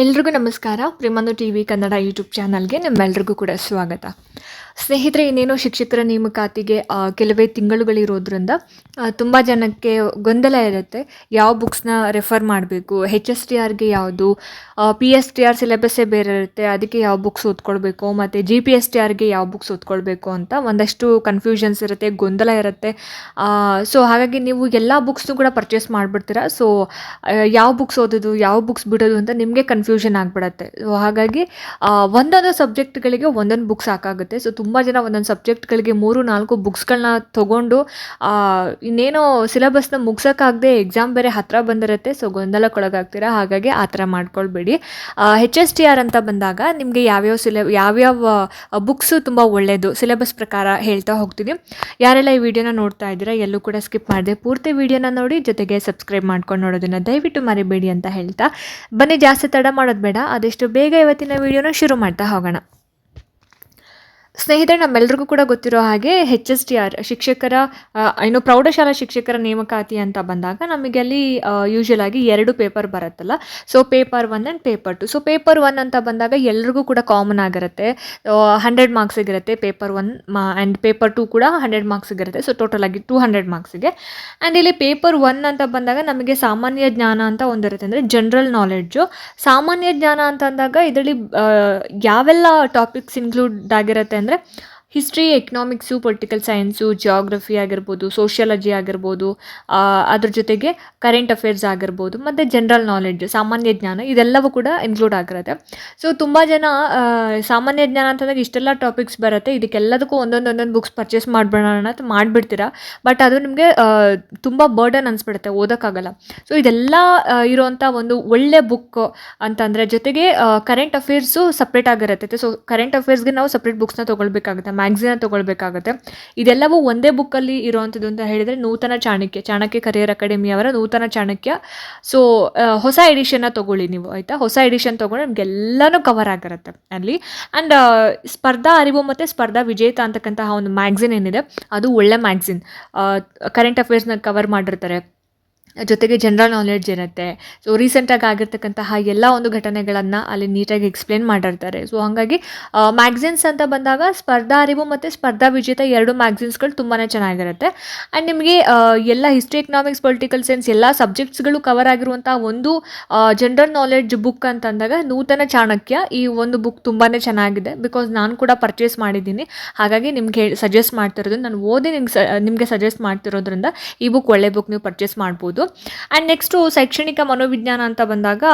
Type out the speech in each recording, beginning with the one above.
ಎಲ್ರಿಗೂ ನಮಸ್ಕಾರ. ಪ್ರೇಮಂದು ಟಿ ವಿ ಕನ್ನಡ ಯೂಟ್ಯೂಬ್ ಚಾನಲ್ಗೆ ನಿಮ್ಮೆಲ್ರಿಗೂ ಕೂಡ ಸ್ವಾಗತ. ಸ್ನೇಹಿತರೆ, ಇನ್ನೇನು ಶಿಕ್ಷಕರ ನೇಮಕಾತಿಗೆ ಕೆಲವೇ ತಿಂಗಳುಗಳಿರೋದ್ರಿಂದ ತುಂಬ ಜನಕ್ಕೆ ಗೊಂದಲ ಇರುತ್ತೆ. ಯಾವ ಬುಕ್ಸ್ನ ರೆಫರ್ ಮಾಡಬೇಕು ಹೆಚ್ ಎಸ್ ಟಿ ಆರ್ಗೆ ಯಾವುದು ಪಿ ಎಸ್ ಟಿ ಆರ್ ಸಿಲೆಬಸ್ಸೇ ಬೇರೆ ಇರುತ್ತೆ, ಅದಕ್ಕೆ ಯಾವ ಬುಕ್ಸ್ ಓದ್ಕೊಳ್ಬೇಕು, ಮತ್ತು ಜಿ ಪಿ ಎಸ್ ಟಿ ಆರ್ಗೆ ಯಾವ ಬುಕ್ಸ್ ಓದ್ಕೊಳ್ಬೇಕು ಅಂತ ಒಂದಷ್ಟು ಕನ್ಫ್ಯೂಷನ್ಸ್ ಇರುತ್ತೆ, ಗೊಂದಲ ಇರುತ್ತೆ. ಸೊ ಹಾಗಾಗಿ ನೀವು ಎಲ್ಲ ಬುಕ್ಸ್ನು ಕೂಡ ಪರ್ಚೇಸ್ ಮಾಡಿಬಿಡ್ತೀರಾ. ಸೊ ಯಾವ ಬುಕ್ಸ್ ಓದೋದು, ಯಾವ ಬುಕ್ಸ್ ಬಿಡೋದು ಅಂತ ನಿಮಗೆ ಕನ್ಫ್ಯೂಷನ್ ಆಗಿಬಿಡತ್ತೆ. ಸೊ ಹಾಗಾಗಿ ಒಂದೊಂದು ಸಬ್ಜೆಕ್ಟ್ಗಳಿಗೆ ಒಂದೊಂದು ಬುಕ್ ಸಾಕಾಗುತ್ತೆ. ಸೊ ತುಂಬ ಜನ ಒಂದೊಂದು ಸಬ್ಜೆಕ್ಟ್ಗಳಿಗೆ ಮೂರು, ನಾಲ್ಕು ಬುಕ್ಸ್ಗಳನ್ನ ತೊಗೊಂಡು ಇನ್ನೇನೋ ಸಿಲೆಬಸ್ನ ಮುಗ್ಸೋಕ್ಕಾಗದೆ ಎಕ್ಸಾಮ್ ಬೇರೆ ಹತ್ತಿರ ಬಂದಿರುತ್ತೆ. ಸೊ ಗೊಂದಲಕ್ಕೊಳಗಾಗ್ತೀರಾ? ಹಾಗಾಗಿ ಆ ಥರ ಮಾಡ್ಕೊಳ್ಬೇಡಿ. ಹೆಚ್ ಎಸ್ ಟಿ ಆರ್ ಅಂತ ಬಂದಾಗ ನಿಮಗೆ ಯಾವ್ಯಾವ ಸಿಲೆ ಯಾವ್ಯಾವ ಬುಕ್ಸು ತುಂಬ ಒಳ್ಳೆಯದು ಸಿಲೆಬಸ್ ಪ್ರಕಾರ ಹೇಳ್ತಾ ಹೋಗ್ತೀನಿ. ಯಾರೆಲ್ಲ ಈ ವಿಡಿಯೋನ ನೋಡ್ತಾ ಇದ್ದೀರಾ, ಎಲ್ಲೂ ಕೂಡ ಸ್ಕಿಪ್ ಮಾಡಿದೆ ಪೂರ್ತಿ ವಿಡಿಯೋನ ನೋಡಿ, ಜೊತೆಗೆ ಸಬ್ಸ್ಕ್ರೈಬ್ ಮಾಡ್ಕೊಂಡು ನೋಡೋದನ್ನು ದಯವಿಟ್ಟು ಮರಿಬೇಡಿ ಅಂತ ಹೇಳ್ತಾ. ಬನ್ನಿ ಜಾಸ್ತಿ ತಡ ಮಾಡೋದು ಬೇಡ ಅದೆಷ್ಟು ಬೇಗ ಇವತ್ತಿನ ವಿಡಿಯೋನ ಶುರು ಮಾಡ್ತಾ ಹೋಗೋಣ. ಸ್ನೇಹಿತರೆ, ನಮ್ಮೆಲ್ರಿಗೂ ಕೂಡ ಗೊತ್ತಿರೋ ಹಾಗೆ ಹೆಚ್ ಎಸ್ ಟಿ ಆರ್ ಶಿಕ್ಷಕರ ಏನು ಪ್ರೌಢಶಾಲಾ ಶಿಕ್ಷಕರ ನೇಮಕಾತಿ ಅಂತ ಬಂದಾಗ ನಮಗೆ ಅಲ್ಲಿ ಯೂಶುವಲ್ ಆಗಿ ಎರಡು ಪೇಪರ್ ಬರುತ್ತಲ್ಲ. So paper one and paper two so paper one ಅಂತ ಬಂದಾಗ ಎಲ್ರಿಗೂ ಕೂಡ ಕಾಮನ್ ಆಗಿರುತ್ತೆ. ಹಂಡ್ರೆಡ್ ಮಾರ್ಕ್ಸಿಗಿರುತ್ತೆ ಪೇಪರ್ ಒನ್ ಮಾ ಆ್ಯಂಡ್ ಪೇಪರ್ ಟು ಕೂಡ ಹಂಡ್ರೆಡ್ ಮಾರ್ಕ್ಸಿಗಿರುತ್ತೆ ಸೊ ಟೋಟಲ್ ಆಗಿ ಟೂ ಹಂಡ್ರೆಡ್ ಮಾರ್ಕ್ಸಿಗೆ ಆ್ಯಂಡ್ ಇಲ್ಲಿ ಪೇಪರ್ ಒನ್ ಅಂತ ಬಂದಾಗ ನಮಗೆ ಸಾಮಾನ್ಯ ಜ್ಞಾನ ಅಂತ ಒಂದಿರುತ್ತೆ ಅಂದರೆ ಜನರಲ್ ನಾಲೆಡ್ಜು ಸಾಮಾನ್ಯ ಜ್ಞಾನ ಅಂತ ಅಂದಾಗ ಇದರಲ್ಲಿ ಯಾವೆಲ್ಲ ಟಾಪಿಕ್ಸ್ ಇನ್ಕ್ಲೂಡ್ ಆಗಿರುತ್ತೆ ಅಂದರೆ history economics political science geography ಆಗಿರ್ಬೋದು ಸೋಷಿಯಾಲಜಿ ಆಗಿರ್ಬೋದು ಅದ್ರ ಜೊತೆಗೆ ಕರೆಂಟ್ ಅಫೇರ್ಸ್ ಆಗಿರ್ಬೋದು, ಮತ್ತು ಜನರಲ್ ನಾಲೆಡ್ಜ್ ಸಾಮಾನ್ಯ ಜ್ಞಾನ, ಇದೆಲ್ಲವೂ ಕೂಡ ಇನ್ಕ್ಲೂಡ್ ಆಗಿರುತ್ತೆ. ಸೊ ತುಂಬ ಜನ ಸಾಮಾನ್ಯ ಜ್ಞಾನ ಅಂತಂದಾಗ ಇಷ್ಟೆಲ್ಲ ಟಾಪಿಕ್ಸ್ ಬರುತ್ತೆ. ಇದಕ್ಕೆಲ್ಲದಕ್ಕೂ ಒಂದೊಂದು ಒಂದೊಂದು ಬುಕ್ಸ್ ಪರ್ಚೇಸ್ ಮಾಡ್ಬಿಡೋಣ ಅಂತ ಮಾಡಿಬಿಡ್ತೀರಾ? ಬಟ್ ಅದು ನಿಮಗೆ ತುಂಬ ಬರ್ಡನ್ ಅನಿಸ್ಬಿಡುತ್ತೆ ಓದೋಕ್ಕಾಗಲ್ಲ. ಸೊ ಇದೆಲ್ಲ ಇರೋವಂಥ ಒಂದು ಒಳ್ಳೆ ಬುಕ್ ಅಂತಂದರೆ ಜೊತೆಗೆ ಕರೆಂಟ್ ಅಫೇರ್ಸು ಸಪ್ರೇಟ್ ಆಗಿರುತ್ತೆ. ಸೊ ಕರೆಂಟ್ ಅಫೇರ್ಸ್ಗೆ ನಾವು ಸಪ್ರೇಟ್ ಬುಕ್ಸ್ನ ತೊಗೊಳ್ಬೇಕಾಗುತ್ತೆ. ಮ್ಯಾಗ್ಝಿನ ತೊಗೊಳ್ಬೇಕಾಗುತ್ತೆ. ಇದೆಲ್ಲವೂ ಒಂದೇ ಬುಕ್ಕಲ್ಲಿ ಇರೋವಂಥದ್ದು ಅಂತ ಹೇಳಿದರೆ ನೂತನ ಚಾಣಕ್ಯ ಚಾಣಕ್ಯ ಕರಿಯರ್ ಅಕಾಡೆಮಿ ಅವರ ನೂತನ ಚಾಣಕ್ಯ. ಸೊ ಹೊಸ ಎಡಿಷನ್ನ ತೊಗೊಳ್ಳಿ ನೀವು, ಆಯಿತಾ? ಹೊಸ ಎಡಿಷನ್ ತೊಗೊಂಡು ನಿಮಗೆಲ್ಲನೂ ಕವರ್ ಆಗಿರುತ್ತೆ ಅಲ್ಲಿ. ಆ್ಯಂಡ್ ಸ್ಪರ್ಧಾ ಅರಿವು ಮತ್ತು ಸ್ಪರ್ಧಾ ವಿಜೇತ ಅಂತಕ್ಕಂತಹ ಒಂದು ಮ್ಯಾಗ್ಝಿನ್ ಏನಿದೆ, ಅದು ಒಳ್ಳೆ ಮ್ಯಾಗ್ಝಿನ್ ಕರೆಂಟ್ ಅಫೇರ್ಸ್ನ ಕವರ್ ಮಾಡಿರ್ತಾರೆ. ಜೊತೆಗೆ ಜನರಲ್ ನಾಲೆಡ್ಜ್ ಇರುತ್ತೆ. ಸೊ ರೀಸೆಂಟಾಗಿ ಆಗಿರ್ತಕ್ಕಂತಹ ಎಲ್ಲ ಒಂದು ಘಟನೆಗಳನ್ನು ಅಲ್ಲಿ ನೀಟಾಗಿ ಎಕ್ಸ್ಪ್ಲೇನ್ ಮಾಡಿರ್ತಾರೆ. ಸೊ ಹಾಗಾಗಿ ಮ್ಯಾಗ್ಝಿನ್ಸ್ ಅಂತ ಬಂದಾಗ ಸ್ಪರ್ಧಾ ಅರಿವು ಮತ್ತು ಸ್ಪರ್ಧಾ ವಿಜೇತ ಎರಡು ಮ್ಯಾಗ್ಝಿನ್ಸ್ಗಳು ತುಂಬಾ ಚೆನ್ನಾಗಿರುತ್ತೆ. ಆ್ಯಂಡ್ ನಿಮಗೆ ಎಲ್ಲ ಹಿಸ್ಟ್ರಿ ಎಕನಾಮಿಕ್ಸ್ ಪೊಲಿಟಿಕಲ್ ಸೈನ್ಸ್ ಎಲ್ಲ ಸಬ್ಜೆಕ್ಟ್ಸ್ಗಳು ಕವರ್ ಆಗಿರುವಂಥ ಒಂದು ಜನರಲ್ ನಾಲೆಡ್ಜ್ ಬುಕ್ ಅಂತ ಅಂದಾಗ ನೂತನ ಚಾಣಕ್ಯ ಈ ಒಂದು ಬುಕ್ ತುಂಬಾ ಚೆನ್ನಾಗಿದೆ. ಬಿಕಾಸ್ ನಾನು ಕೂಡ ಪರ್ಚೇಸ್ ಮಾಡಿದ್ದೀನಿ. ಹಾಗಾಗಿ ನಿಮ್ಗೆ ಸಜೆಸ್ಟ್ ಮಾಡ್ತಿರೋದು, ನಾನು ಓದಿ ನಿಮ್ಗೆ, ನಿಮಗೆ ಸಜೆಸ್ಟ್ ಮಾಡ್ತಿರೋದ್ರಿಂದ ಈ ಬುಕ್ ಒಳ್ಳೆ ಬುಕ್ ನೀವು ಪರ್ಚೇಸ್ ಮಾಡ್ಬೋದು. ಆ್ಯಂಡ್ ನೆಕ್ಸ್ಟು ಶೈಕ್ಷಣಿಕ ಮನೋವಿಜ್ಞಾನ ಅಂತ ಬಂದಾಗ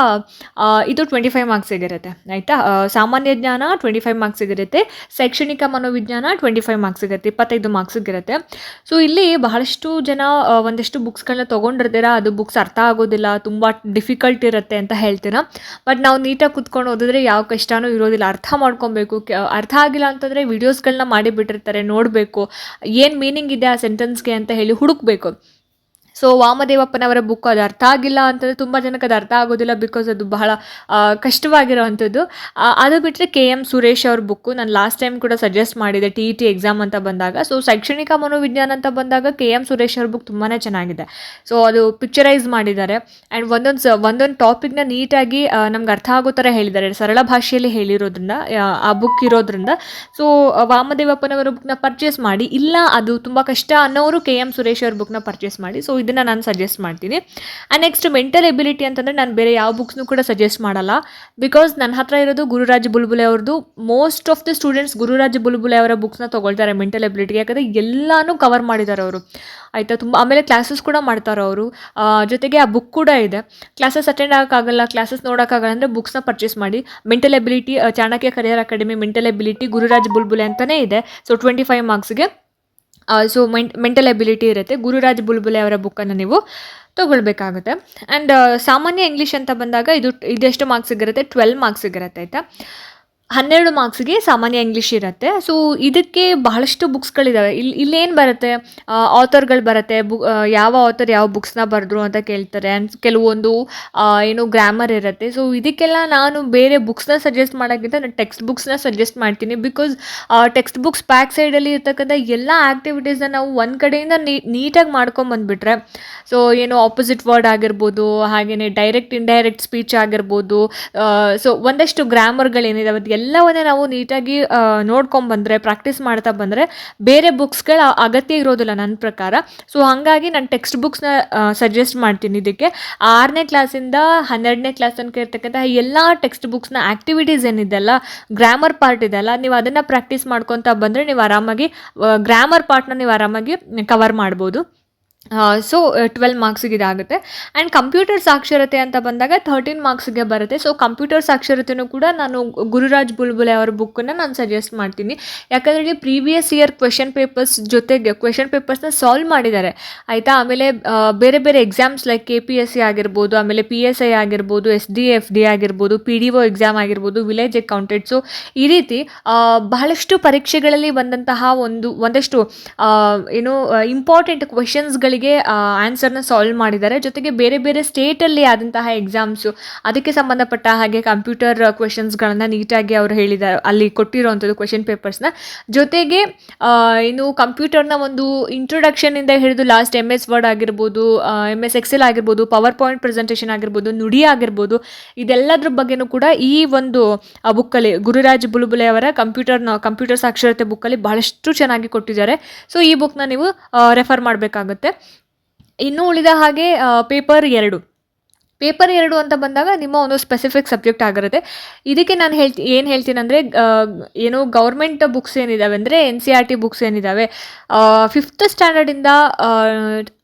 ಇದು ಟ್ವೆಂಟಿ ಫೈವ್ ಮಾರ್ಕ್ಸಿಗಿರುತ್ತೆ ಆಯಿತಾ? ಸಾಮಾನ್ಯ ಜ್ಞಾನ ಟ್ವೆಂಟಿ ಫೈವ್ ಮಾರ್ಕ್ಸಿಗಿರುತ್ತೆ ಶೈಕ್ಷಣಿಕ ಮನೋವಿಜ್ಞಾನ ಟ್ವೆಂಟಿ ಫೈವ್ ಮಾರ್ಕ್ಸಿಗಿರುತ್ತೆ ಇಪ್ಪತ್ತೈದು ಮಾರ್ಕ್ಸಿಗಿರುತ್ತೆ ಸೊ ಇಲ್ಲಿ ಬಹಳಷ್ಟು ಜನ ಒಂದಷ್ಟು ಬುಕ್ಸ್ಗಳನ್ನ ತೊಗೊಂಡಿರ್ತೀರ? ಅದು ಬುಕ್ಸ್ ಅರ್ಥ ಆಗೋದಿಲ್ಲ, ತುಂಬ ಡಿಫಿಕಲ್ಟ್ ಇರುತ್ತೆ ಅಂತ ಹೇಳ್ತೀರಾ? ಬಟ್ ನಾವು ನೀಟಾಗಿ ಕುತ್ಕೊಂಡು ಓದಿದ್ರೆ ಯಾವ ಕಷ್ಟನೂ ಇರೋದಿಲ್ಲ. ಅರ್ಥ ಮಾಡ್ಕೊಬೇಕು. ಅರ್ಥ ಆಗಿಲ್ಲ ಅಂತಂದರೆ ವೀಡಿಯೋಸ್ಗಳನ್ನ ಮಾಡಿಬಿಟ್ಟಿರ್ತಾರೆ ನೋಡಬೇಕು. ಏನು ಮೀನಿಂಗ್ ಇದೆ ಆ ಸೆಂಟೆನ್ಸ್ಗೆ ಅಂತ ಹೇಳಿ ಹುಡುಕ್ಬೇಕು. ಸೊ ವಾಮದೇವಪ್ಪನವರ ಬುಕ್ ಅದು ಅರ್ಥ ಆಗಿಲ್ಲ ಅಂತಂದರೆ ತುಂಬ ಜನಕ್ಕೆ ಅದು ಅರ್ಥ ಆಗೋದಿಲ್ಲ ಬಿಕಾಸ್ ಅದು ಬಹಳ ಕಷ್ಟವಾಗಿರೋವಂಥದ್ದು. ಅದು ಬಿಟ್ಟರೆ ಕೆ ಎಂ ಸುರೇಶ್ ಅವ್ರ ಬುಕ್ಕು ನಾನು ಲಾಸ್ಟ್ ಟೈಮ್ ಕೂಡ ಸಜೆಸ್ಟ್ ಮಾಡಿದೆ ಟಿ ಇ ಟಿ ಎಕ್ಸಾಮ್ ಅಂತ ಬಂದಾಗ. ಸೊ ಶೈಕ್ಷಣಿಕ ಮನೋವಿಜ್ಞಾನ ಅಂತ ಬಂದಾಗ ಕೆ ಎಂ ಸುರೇಶ್ ಅವ್ರ ಬುಕ್ ತುಂಬಾ ಚೆನ್ನಾಗಿದೆ. ಸೊ ಅದು ಪಿಕ್ಚರೈಸ್ ಮಾಡಿದ್ದಾರೆ. ಆ್ಯಂಡ್ ಒಂದೊಂದು ಒಂದೊಂದು ಟಾಪಿಕ್ನ ನೀಟಾಗಿ ನಮ್ಗೆ ಅರ್ಥ ಆಗೋ ಥರ ಹೇಳಿದ್ದಾರೆ. ಸರಳ ಭಾಷೆಯಲ್ಲಿ ಹೇಳಿರೋದ್ರಿಂದ ಆ, ಬುಕ್ ಇರೋದ್ರಿಂದ. ಸೊ ವಾಮದೇವಪ್ಪನವರ ಬುಕ್ನ ಪರ್ಚೇಸ್ ಮಾಡಿ. ಇಲ್ಲ ಅದು ತುಂಬ ಕಷ್ಟ ಅನ್ನೋರು ಕೆ ಎಂ ಸುರೇಶ್ ಅವ್ರ ಬುಕ್ನ ಪರ್ಚೇಸ್ ಮಾಡಿ. ಸೊ ಇದನ್ನು ನಾನು ಸಜೆಸ್ಟ್ ಮಾಡ್ತೀನಿ. ಆ್ಯಂಡ್ ನೆಕ್ಸ್ಟ್ ಮೆಂಟಲ್ ಎಬಿಲಿಟಿ ಅಂತಂದರೆ ನಾನು ಬೇರೆ ಯಾವ ಬುಕ್ಸ್ನೂ ಕೂಡ ಸಜೆಸ್ಟ್ ಮಾಡಲ್ಲ. ಬಿಕಾಸ್ ನನ್ನ ಹತ್ರ ಇರೋದು ಗುರುರಾಜ್ ಬುಲ್ಬುಲೆ ಅವ್ರದ್ದು most of the students Gururaj Bulbule ಅವರ ಬುಕ್ಸ್ನ ತೊಗೊಳ್ತಾರೆ ಮೆಂಟಲ್ ಎಬಿಲಿಟಿ ಯಾಕಂದರೆ ಎಲ್ಲನೂ ಕವರ್ ಮಾಡಿದ್ದಾರೆ ಅವರು. ಆಯಿತಾ? ತುಂಬ ಆಮೇಲೆ ಕ್ಲಾಸಸ್ ಕೂಡ ಮಾಡ್ತಾರೆ ಅವರು. ಜೊತೆಗೆ ಆ ಬುಕ್ ಕೂಡ ಇದೆ. ಕ್ಲಾಸಸ್ ಅಟೆಂಡ್ ಆಗೋಕ್ಕಾಗಲ್ಲ ಕ್ಲಾಸಸ್ ನೋಡೋಕ್ಕಾಗಲ್ಲ ಅಂದರೆ ಬುಕ್ಸ್ನ ಪರ್ಚೇಸ್ ಮಾಡಿ. Mental ability Chanakya career academy mental ability Gururaj Bulbule ಅಂತಲೇ ಇದೆ. ಸೊ ಟ್ವೆಂಟಿ ಫೈವ್ ಮಾರ್ಕ್ಸ್ಗೆ ಸೊ ಮೆಂಟ್ ಮೆಂಟಲ್ ಎಬಿಲಿಟಿ ಇರುತ್ತೆ. ಗುರುರಾಜ್ ಬುಲ್ಬುಲೆ ಅವರ ಬುಕ್ಕನ್ನು ನೀವು ತೊಗೊಳ್ಬೇಕಾಗುತ್ತೆ. ಆ್ಯಂಡ್ ಸಾಮಾನ್ಯ ಇಂಗ್ಲೀಷ್ ಅಂತ ಬಂದಾಗ ಇದು, ಇದೆಷ್ಟು ಮಾರ್ಕ್ಸಿಗಿರುತ್ತೆ ಟ್ವೆಲ್ ಮಾರ್ಕ್ಸಿಗಿರುತ್ತೆ ಆಯಿತಾ? ಹನ್ನೆರಡು ಮಾರ್ಕ್ಸ್ಗೆ ಸಾಮಾನ್ಯ ಇಂಗ್ಲೀಷ್ ಇರುತ್ತೆ. ಸೊ ಇದಕ್ಕೆ ಬಹಳಷ್ಟು ಬುಕ್ಸ್ಗಳಿದ್ದಾವೆ ಇಲ್ಲಿ ಇಲ್ಲೇನು ಬರುತ್ತೆ? ಆಥರ್ಗಳು ಬರುತ್ತೆ. ಬು ಯಾವ ಆಥರ್ ಯಾವ ಬುಕ್ಸ್ನ ಬರೆದ್ರು ಅಂತ ಕೇಳ್ತಾರೆ. ಆ್ಯಂಡ್ ಕೆಲವೊಂದು ಏನು ಗ್ರಾಮರ್ ಇರುತ್ತೆ. ಸೊ ಇದಕ್ಕೆಲ್ಲ ನಾನು ಬೇರೆ ಬುಕ್ಸ್ನ ಸಜೆಸ್ಟ್ ಮಾಡೋಕ್ಕಿಂತ ನಾನು ಟೆಕ್ಸ್ಟ್ ಬುಕ್ಸ್ನ ಸಜೆಸ್ಟ್ ಮಾಡ್ತೀನಿ. ಬಿಕಾಸ್ ಟೆಕ್ಸ್ಟ್ ಬುಕ್ಸ್ ಬ್ಯಾಕ್ ಸೈಡಲ್ಲಿ ಇರ್ತಕ್ಕಂಥ ಎಲ್ಲ ಆ್ಯಕ್ಟಿವಿಟೀಸ್ನ ನಾವು ಒಂದು ಕಡೆಯಿಂದ ನೀಟಾಗಿ ಮಾಡ್ಕೊಂಬಂದುಬಿಟ್ರೆ ಸೊ ಏನು ಆಪೋಸಿಟ್ ವರ್ಡ್ ಆಗಿರ್ಬೋದು ಹಾಗೆಯೇ ಡೈರೆಕ್ಟ್ ಇಂಡೈರೆಕ್ಟ್ ಸ್ಪೀಚ್ ಆಗಿರ್ಬೋದು ಸೊ ಒಂದಷ್ಟು ಗ್ರಾಮರ್ಗಳೇನಿದೆ ಅದು ಎಲ್ಲವನ್ನೇ ನಾವು ನೀಟಾಗಿ ನೋಡ್ಕೊಂಬಂದರೆ ಪ್ರಾಕ್ಟೀಸ್ ಮಾಡ್ತಾ ಬಂದರೆ ಬೇರೆ ಬುಕ್ಸ್ಗಳ ಅಗತ್ಯ ಇರೋದಿಲ್ಲ ನನ್ನ ಪ್ರಕಾರ. ಸೊ ಹಾಗಾಗಿ ನಾನು ಟೆಕ್ಸ್ಟ್ ಬುಕ್ಸ್ನ ಸಜೆಸ್ಟ್ ಮಾಡ್ತೀನಿ ಇದಕ್ಕೆ. ಆರನೇ ಕ್ಲಾಸಿಂದ ಹನ್ನೆರಡನೇ ಕ್ಲಾಸ್ ತನಕ ಇರ್ತಕ್ಕಂಥ ಎಲ್ಲ ಟೆಕ್ಸ್ಟ್ ಬುಕ್ಸ್ನ ಆ್ಯಕ್ಟಿವಿಟೀಸ್ ಏನಿದೆಲ್ಲ ಗ್ರಾಮರ್ ಪಾರ್ಟ್ ಇದೆಲ್ಲ ನೀವು ಅದನ್ನು ಪ್ರಾಕ್ಟೀಸ್ ಮಾಡ್ಕೊತಾ ಬಂದರೆ ನೀವು ಆರಾಮಾಗಿ ಗ್ರಾಮರ್ ಪಾರ್ಟ್ನ ನೀವು ಆರಾಮಾಗಿ ಕವರ್ ಮಾಡ್ಬೋದು. ಸೊ ಟ್ವೆಲ್ ಮಾರ್ಕ್ಸಿಗೆ ಇದಾಗುತ್ತೆ. ಆ್ಯಂಡ್ ಕಂಪ್ಯೂಟರ್ ಸಾಕ್ಷರತೆ ಅಂತ ಬಂದಾಗ ಥರ್ಟೀನ್ ಮಾರ್ಕ್ಸ್ಗೆ ಬರುತ್ತೆ. ಸೊ ಕಂಪ್ಯೂಟರ್ ಸಾಕ್ಷರತೆಯೂ ಕೂಡ ನಾನು ಗುರುರಾಜ್ ಬುಲ್ಬುಲೆ ಅವರ ಬುಕ್ಕನ್ನು ನಾನು ಸಜೆಸ್ಟ್ ಮಾಡ್ತೀನಿ. ಯಾಕಂದರೆ ಇಲ್ಲಿ ಪ್ರೀವಿಯಸ್ ಇಯರ್ ಕ್ವೆಶನ್ ಪೇಪರ್ಸ್ ಜೊತೆಗೆ ಕ್ವೆಶನ್ ಪೇಪರ್ಸ್ನ ಸಾಲ್ವ್ ಮಾಡಿದ್ದಾರೆ. ಆಯಿತಾ? ಆಮೇಲೆ ಬೇರೆ ಬೇರೆ exams like K P S C ಆಗಿರ್ಬೋದು, ಆಮೇಲೆ ಪಿ ಎಸ್ ಐ ಆಗಿರ್ಬೋದು ಎಸ್ ಡಿ ಎಫ್ ಡಿ ಆಗಿರ್ಬೋದು ಪಿ ಡಿ ಒ ಎಕ್ಸಾಮ್ ಆಗಿರ್ಬೋದು ವಿಲೇಜ್ ಅಕೌಂಟೆಂಟ್ ಸೊ ಈ ರೀತಿ ಬಹಳಷ್ಟು ಪರೀಕ್ಷೆಗಳಲ್ಲಿ ಬಂದಂತಹ ಒಂದು, ಒಂದಷ್ಟು ಏನು ಇಂಪಾರ್ಟೆಂಟ್ ಕ್ವೆಶನ್ಸ್ಗಳಿಗೆ ಆನ್ಸರ್ನ ಸಾಲ್ವ್ ಮಾಡಿದ್ದಾರೆ. ಜೊತೆಗೆ ಬೇರೆ ಬೇರೆ ಸ್ಟೇಟಲ್ಲಿ ಆದಂತಹ ಎಕ್ಸಾಮ್ಸು ಅದಕ್ಕೆ ಸಂಬಂಧಪಟ್ಟ ಹಾಗೆ ಕಂಪ್ಯೂಟರ್ ಕ್ವೆಶನ್ಸ್ಗಳನ್ನು ನೀಟಾಗಿ ಅವರು ಹೇಳಿದ್ದಾರೆ ಅಲ್ಲಿ ಕೊಟ್ಟಿರುವಂಥದ್ದು ಕ್ವೆಶನ್ ಪೇಪರ್ಸ್ನ ಜೊತೆಗೆ ಇನ್ನು ಕಂಪ್ಯೂಟರ್ನ ಒಂದು ಇಂಟ್ರೊಡಕ್ಷನಿಂದ ಹಿಡಿದು ಲಾಸ್ಟ್ ಎಂ ಎಸ್ ವರ್ಡ್ ಆಗಿರ್ಬೋದು ಎಂ ಎಸ್ ಎಕ್ಸೆಲ್ ಆಗಿರ್ಬೋದು ಪವರ್ ಪಾಯಿಂಟ್ ಪ್ರೆಸೆಂಟೇಷನ್ ಆಗಿರ್ಬೋದು, ನುಡಿ ಆಗಿರ್ಬೋದು, ಇದೆಲ್ಲದ್ರ ಬಗ್ಗೆನೂ ಕೂಡ ಈ ಒಂದು ಬುಕ್ಕಲ್ಲಿ ಗುರುರಾಜ್ ಬುಲುಬುಲೆ ಅವರ ಕಂಪ್ಯೂಟರ್ನ ಕಂಪ್ಯೂಟರ್ ಸಾಕ್ಷರತೆ ಬುಕ್ಕಲ್ಲಿ ಬಹಳಷ್ಟು ಚೆನ್ನಾಗಿ ಕೊಟ್ಟಿದ್ದಾರೆ. ಸೊ ಈ ಬುಕ್ನ ನೀವು ರೆಫರ್ ಮಾಡಬೇಕಾಗುತ್ತೆ. ಇನ್ನು ಉಳಿದ ಹಾಗೆ ಪೇಪರ್ ಎರಡು. ಪೇಪರ್ ಎರಡು ಅಂತ ಬಂದಾಗ ನಿಮ್ಮ ಒಂದು ಸ್ಪೆಸಿಫಿಕ್ ಸಬ್ಜೆಕ್ಟ್ ಆಗಿರುತ್ತೆ. ಇದಕ್ಕೆ ನಾನು ಹೇಳ್ತಿ, ಏನು ಹೇಳ್ತೀನಿ ಅಂದರೆ ಏನು ಗೌರ್ಮೆಂಟ್ ಬುಕ್ಸ್ ಏನಿದ್ದಾವೆ ಅಂದರೆ N C R T books ಏನಿದ್ದಾವೆ fifth ಸ್ಟ್ಯಾಂಡರ್ಡಿಂದ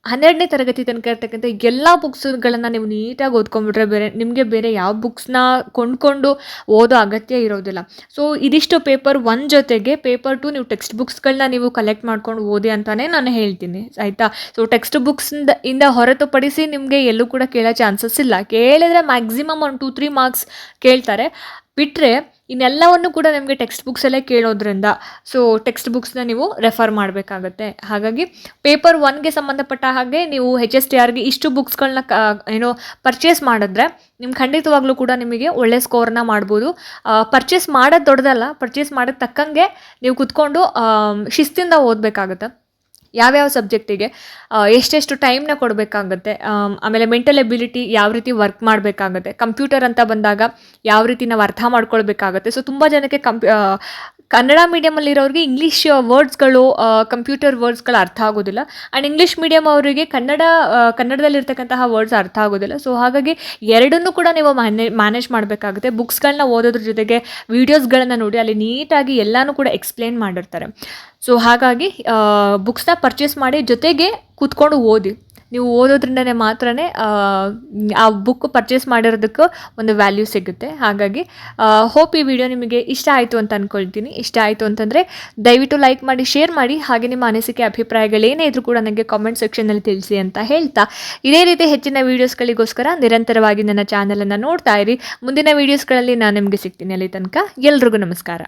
ಹನ್ನೆರಡನೇ ತರಗತಿ ತನಕ ಇರ್ತಕ್ಕಂಥ ಎಲ್ಲ ಬುಕ್ಸ್ಗಳನ್ನು ನೀವು ನೀಟಾಗಿ ಓದ್ಕೊಂಡ್ಬಿಟ್ರೆ ಬೇರೆ, ನಿಮಗೆ ಬೇರೆ ಯಾವ ಬುಕ್ಸ್ನ ಕೊಂಡ್ಕೊಂಡು ಓದೋ ಅಗತ್ಯ ಇರೋದಿಲ್ಲ. ಸೊ ಇದಿಷ್ಟು ಪೇಪರ್ ಒನ್ ಜೊತೆಗೆ ಪೇಪರ್ ಟು ನೀವು ಟೆಕ್ಸ್ಟ್ ಬುಕ್ಸ್ಗಳನ್ನ ನೀವು ಕಲೆಕ್ಟ್ ಮಾಡ್ಕೊಂಡು ಓದಿ ಅಂತಲೇ ನಾನು ಹೇಳ್ತೀನಿ, ಆಯಿತಾ? ಸೊ ಟೆಕ್ಸ್ಟ್ ಬುಕ್ಸಿಂದ ಇಂದ ಹೊರತುಪಡಿಸಿ ನಿಮಗೆ ಎಲ್ಲೂ ಕೂಡ ಕೇಳೋ ಚಾನ್ಸಸ್ ಇಲ್ಲ. ಕೇಳಿದ್ರೆ ಮ್ಯಾಕ್ಸಿಮಮ್ ಒಂದು ಟೂ ತ್ರೀ ಮಾರ್ಕ್ಸ್ ಕೇಳ್ತಾರೆ. ಬಿಟ್ಟರೆ ಇನ್ನೆಲ್ಲವನ್ನು ಕೂಡ ನಿಮಗೆ ಟೆಕ್ಸ್ಟ್ ಬುಕ್ಸಲ್ಲೇ ಕೇಳೋದ್ರಿಂದ ಸೊ ಟೆಕ್ಸ್ಟ್ ಬುಕ್ಸ್ನ ನೀವು ರೆಫರ್ ಮಾಡಬೇಕಾಗತ್ತೆ. ಹಾಗಾಗಿ ಪೇಪರ್ ಒನ್ಗೆ ಸಂಬಂಧಪಟ್ಟ ಹಾಗೆ ನೀವು ಹೆಚ್ ಎಸ್ ಟಿ ಆರ್ಗೆ ಇಷ್ಟು ಬುಕ್ಸ್ಗಳನ್ನ ಏನೋ ಪರ್ಚೇಸ್ ಮಾಡಿದ್ರೆ ನಿಮ್ಗೆ ಖಂಡಿತವಾಗ್ಲೂ ಕೂಡ ನಿಮಗೆ ಒಳ್ಳೆ ಸ್ಕೋರ್ನ ಮಾಡ್ಬೋದು. ಪರ್ಚೇಸ್ ಮಾಡೋದು ದೊಡ್ಡದಲ್ಲ ಪರ್ಚೇಸ್ ಮಾಡೋದು ತಕ್ಕಂಗೆ ನೀವು ಕುತ್ಕೊಂಡು ಶಿಸ್ತಿಂದ ಓದಬೇಕಾಗತ್ತೆ. ಯಾವ್ಯಾವ ಸಬ್ಜೆಕ್ಟಿಗೆ ಎಷ್ಟೆಷ್ಟು ಟೈಮ್ನ ಕೊಡಬೇಕಾಗತ್ತೆ ಆಮೇಲೆ ಮೆಂಟಲ್ ಎಬಿಲಿಟಿ ಯಾವ ರೀತಿ ವರ್ಕ್ ಮಾಡಬೇಕಾಗತ್ತೆ ಕಂಪ್ಯೂಟರ್ ಅಂತ ಬಂದಾಗ ಯಾವ ರೀತಿ ನಾವು ಅರ್ಥ ಮಾಡ್ಕೊಳ್ಬೇಕಾಗತ್ತೆ. ಸೊ ತುಂಬ ಜನಕ್ಕೆ ಕಂಪ್ಯೂ ಕನ್ನಡ ಮೀಡಿಯಮಲ್ಲಿರೋರಿಗೆ ಇಂಗ್ಲೀಷ್ ವರ್ಡ್ಸ್ಗಳು ಕಂಪ್ಯೂಟರ್ ವರ್ಡ್ಸ್ಗಳು ಅರ್ಥ ಆಗೋದಿಲ್ಲ. ಆ್ಯಂಡ್ ಇಂಗ್ಲೀಷ್ ಮೀಡಿಯಮ್ ಅವರಿಗೆ ಕನ್ನಡ ಆ, ಕನ್ನಡದಲ್ಲಿರ್ತಕ್ಕಂತಹ ವರ್ಡ್ಸ್ ಅರ್ಥ ಆಗೋದಿಲ್ಲ. ಸೊ ಹಾಗಾಗಿ ಎರಡನ್ನೂ ಕೂಡ ನೀವು ಮ್ಯಾನೇ ಮ್ಯಾನೇಜ್ ಮಾಡಬೇಕಾಗುತ್ತೆ. ಬುಕ್ಸ್ಗಳನ್ನ ಓದೋದ್ರ ಜೊತೆಗೆ ವೀಡಿಯೋಸ್ಗಳನ್ನು ನೋಡಿ ಅಲ್ಲಿ ನೀಟಾಗಿ ಎಲ್ಲನೂ ಕೂಡ ಎಕ್ಸ್ಪ್ಲೇನ್ ಮಾಡಿರ್ತಾರೆ. ಸೊ ಹಾಗಾಗಿ ಬುಕ್ಸ್ನ ಪರ್ಚೇಸ್ ಮಾಡಿ ಜೊತೆಗೆ ಕೂತ್ಕೊಂಡು ಓದಿ. ನೀವು ಓದೋದ್ರಿಂದನೇ ಮಾತ್ರ ಆ ಬುಕ್ ಪರ್ಚೇಸ್ ಮಾಡಿರೋದಕ್ಕೆ ಒಂದು ವ್ಯಾಲ್ಯೂ ಸಿಗುತ್ತೆ. ಹಾಗಾಗಿ ಹೋಪ್ ಈ ವಿಡಿಯೋ ನಿಮಗೆ ಇಷ್ಟ ಆಯಿತು ಅಂತ ಅಂದ್ಕೊಳ್ತೀನಿ ಇಷ್ಟ ಆಯಿತು ಅಂತಂದರೆ, ದಯವಿಟ್ಟು ಲೈಕ್ ಮಾಡಿ ಶೇರ್ ಮಾಡಿ, ಹಾಗೆ ನಿಮ್ಮ ಅನಿಸಿಕೆ ಅಭಿಪ್ರಾಯಗಳೇನೇ ಇದ್ರೂ ಕೂಡ ನನಗೆ ಕಾಮೆಂಟ್ ಸೆಕ್ಷನಲ್ಲಿ ತಿಳಿಸಿ ಅಂತ ಹೇಳ್ತಾ. ಇದೇ ರೀತಿ ಹೆಚ್ಚಿನ ವೀಡಿಯೋಸ್ಗಳಿಗೋಸ್ಕರ ನಿರಂತರವಾಗಿ ನನ್ನ ಚಾನಲನ್ನು ನೋಡ್ತಾ ಇರಿ. ಮುಂದಿನ ವೀಡಿಯೋಸ್ಗಳಲ್ಲಿ ನಾನು ನಿಮಗೆ ಸಿಗ್ತೀನಿ ಅಲ್ಲಿ ತನಕ. ಎಲ್ರಿಗೂ ನಮಸ್ಕಾರ.